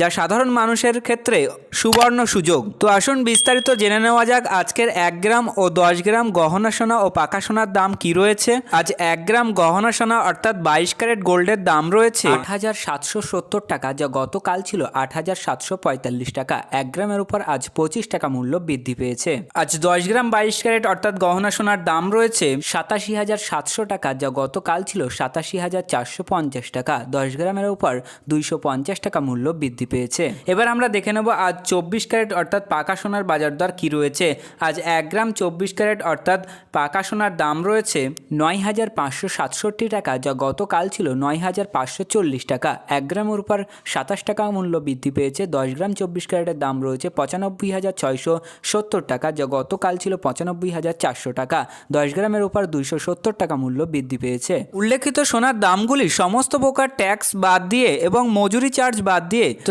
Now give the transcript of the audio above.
যা সাধারণ মানুষের ক্ষেত্রে সুবর্ণ সুযোগ। তো আসুন বিস্তারিত জেনে নেওয়া যাক আজকের এক গ্রাম ও দশ গ্রাম গহনা সোনা ও পাকা সোনার দাম কি রয়েছে। আজ এক গ্রাম গহনা সোনা অর্থাৎ বাইশ ক্যারেট গোল্ডের দাম রয়েছে আট হাজার সাতশো সত্তর টাকা, যা গতকাল ছিল আট হাজার সাতশো পঁয়তাল্লিশ টাকা। এক গ্রামের উপর আজ পঁচিশ টাকা মূল্য বৃদ্ধি পেয়েছে। আজ দশ গ্রাম বাইশ ক্যারেট অর্থাৎ গহনা সোনার দাম রয়েছে সাতাশি হাজার সাতশো টাকা, যা গতকাল ছিল সাতাশি হাজার চারশো পঞ্চাশ টাকা। দশ গ্রামের উপর দুইশো পঞ্চাশ টাকা মূল্য বৃদ্ধি পেয়েছে। এবার আমরা দেখে নেব আজ চব্বিশ ক্যারেট অর্থাৎ পাকা সোনার বাজার দর কী রয়েছে। আজ এক গ্রাম চব্বিশ ক্যারেট অর্থাৎ পাকা সোনার দাম রয়েছে নয় হাজার পাঁচশো সাতষট্টি টাকা, যা গতকাল ছিল নয় হাজার পাঁচশো চল্লিশ টাকা। এক গ্রামের উপর সাতাশ টাকা মূল্য বৃদ্ধি পেয়েছে, দশ গ্রাম চব্বিশ ক্যারেটের দাম রয়েছে পঁচানব্বই হাজার ছয়শো সত্তর টাকা, যা গতকাল ছিল পঁচানব্বই হাজার চারশো টাকা। দশ গ্রামের উপর দুইশো সত্তর টাকা মূল্য বৃদ্ধি পেয়েছে। উল্লেখিত সোনার দামগুলি সমস্ত প্রকার ট্যাক্স বাদ দিয়ে এবং মজুরি চার্জ বাদ দিয়ে, তো